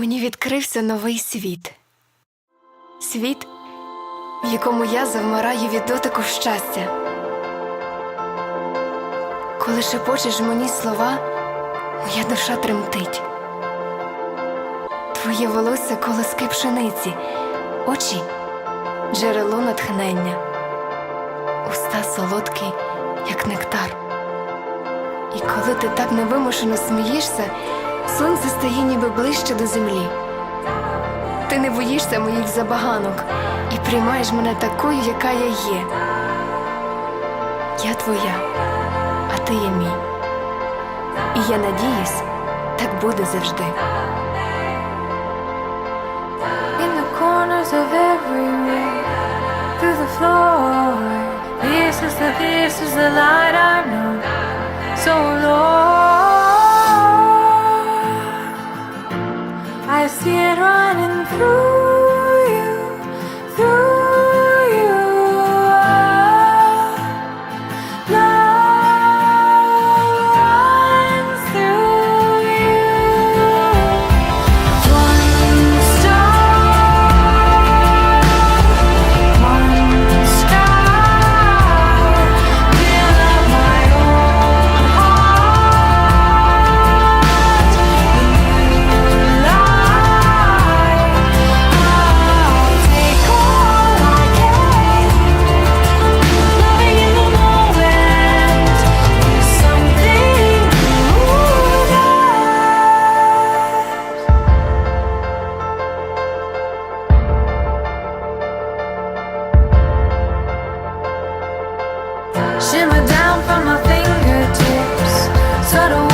мені відкрився новий світ. Світ, в якому я завмираю від дотику щастя. Коли шепочеш мені слова, моя душа тремтить. Твоє волосся колоски пшениці, очі джерело натхнення, уста солодкі, як нектар. І коли ти так невимушено смієшся, сонце стає ніби ближче до землі. Ти не боїшся моїх забаганок і приймаєш мене такою, яка я є. Я твоя, а ти є мій. І я надіюсь, так буде завжди. In the corners of every room, through the floor. This is the this is the light I've known so I see it running through. through shimmer down from my fingertips. Subtle